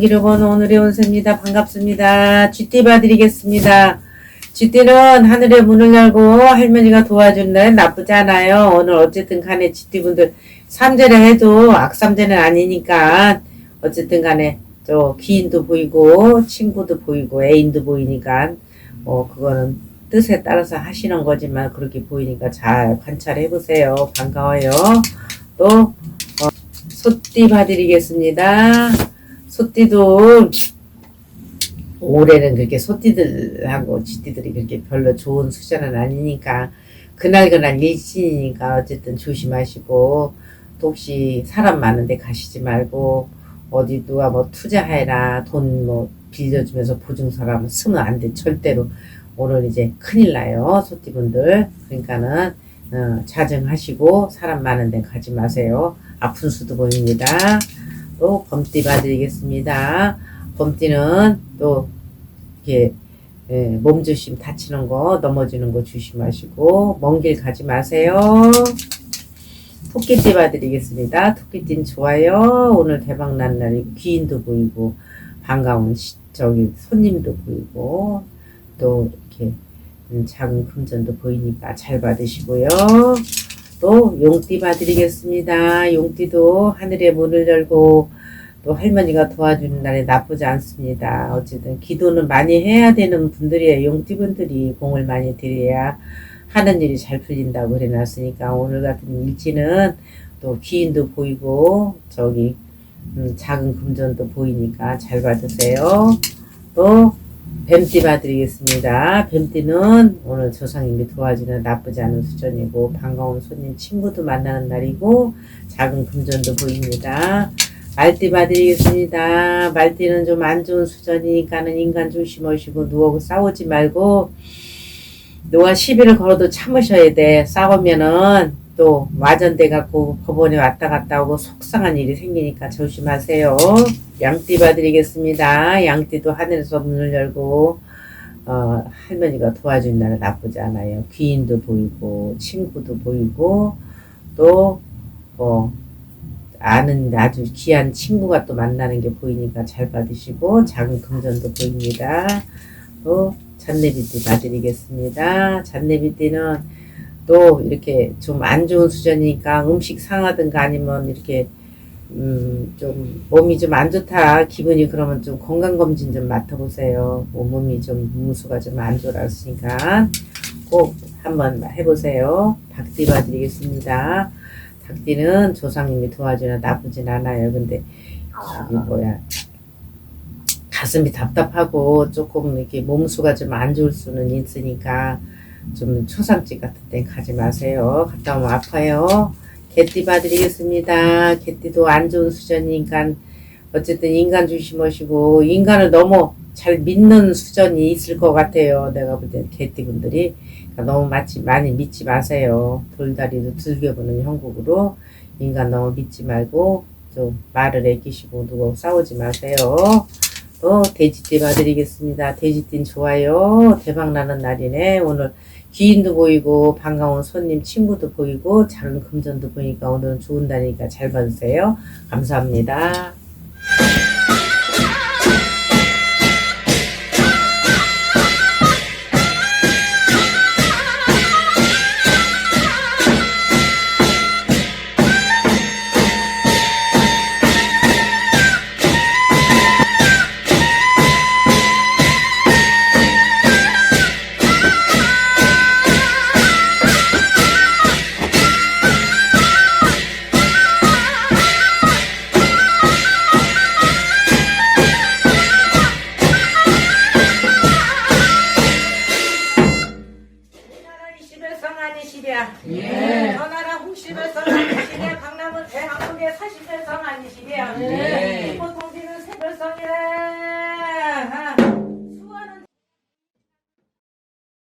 만기를 번 오늘의 운세입니다. 반갑습니다. 쥐띠 봐드리겠습니다. 쥐띠는 하늘의 문을 열고 할머니가 도와주는 날 나쁘지 않아요. 오늘 어쨌든 간에 쥐띠분들 삼재를 해도 악삼재는 아니니까 어쨌든 간에 저 귀인도 보이고 친구도 보이고 애인도 보이니까 뭐 그거는 뜻에 따라서 하시는 거지만 그렇게 보이니까 잘 관찰해 보세요. 반가워요. 또 어, 소띠 봐드리겠습니다. 소띠도 올해는 그렇게 소띠들하고 쥐띠들이 그렇게 별로 좋은 수준은 아니니까 그날 그날 일신이니까 어쨌든 조심하시고 또 혹시 사람 많은데 가시지 말고 어디 누가 뭐 투자해라 돈 뭐 빌려주면서 보증서라면 쓰면 안 돼. 절대로 오늘 이제 큰일 나요 소띠분들. 그러니까는 어, 자정하시고 사람 많은 데 가지 마세요. 아픈 수도 보입니다 또 범띠 봐드리겠습니다 범띠는 또 이렇게 예, 몸조심 다치는 거 넘어지는 거 조심하시고 먼 길 가지 마세요 토끼띠 봐드리겠습니다. 토끼띠는 좋아요. 오늘 대박 난 날이고 귀인도 보이고 반가운 시, 저기 손님도 보이고 또 이렇게 음, 작은 금전도 보이니까 잘 받으시고요. 또 용띠 봐드리겠습니다. 용띠도 하늘의 문을 열고 또 할머니가 도와주는 날에 나쁘지 않습니다. 어쨌든 기도는 많이 해야 되는 분들이에요. 용띠분들이 공을 많이 들여야 하는 일이 잘 풀린다고 그래 놨으니까 오늘 같은 일지는 또 귀인도 보이고 저기 음, 작은 금전도 보이니까 잘 받으세요. 또 뱀띠 봐드리겠습니다. 뱀띠는 오늘 조상님이 도와주는 나쁘지 않은 수준이고 반가운 손님 친구도 만나는 날이고 작은 금전도 보입니다. 말띠 봐드리겠습니다. 말띠는 좀 안 좋은 수준이니까는 인간 조심하시고 누워 싸우지 말고 누가 시비를 걸어도 참으셔야 돼. 싸우면은 또 와전돼 갖고 법원에 왔다 갔다 오고 속상한 일이 생기니까 조심하세요. 양띠 봐드리겠습니다. 양띠도 하늘에서 문을 열고 어, 할머니가 도와준 날은 나쁘지 않아요. 귀인도 보이고 친구도 보이고 또 뭐 아는 아주 귀한 친구가 또 만나는 게 보이니까 잘 받으시고 작은 금전도 보입니다. 또 잔내비띠 봐드리겠습니다. 잔내비띠는 또 이렇게 좀 안 좋은 수준이니까 음식 상하든가 아니면 이렇게 음 좀 몸이 좀 안 좋다 기분이 그러면 좀 건강검진 좀 맡아보세요. 뭐 몸이 좀 문수가 좀 안 좋았으니까 꼭 한번 해보세요. 닭띠 봐드리겠습니다. 닭띠는 조상님이 도와주나 나쁘진 않아요. 근데 저기 뭐야 가슴이 답답하고 조금 이렇게 몸수가 좀 안 좋을 수는 있으니까 좀 초상집 같은 데 가지 마세요. 갔다 오면 아파요. 개띠 봐드리겠습니다. 개띠도 안 좋은 수준이니까 어쨌든 인간 조심하시고 인간을 너무 잘 믿는 수준이 있을 것 같아요. 내가 볼때 개띠분들이 그러니까 너무 마치, 많이 믿지 마세요. 돌다리도 즐겨보는 형국으로 인간 너무 믿지 말고 좀 말을 아끼시고 누구 싸우지 마세요. 또 돼지띠 봐드리겠습니다. 돼지띠는 좋아요. 대박나는 날이네. 오늘 귀인도 보이고 반가운 손님 친구도 보이고 작은 금전도 보니까 오늘은 좋은 날이니까 잘 받으세요. 감사합니다. 강남은 대한민국의 40여 아니시랴. 예. 보통지는 세별성이래.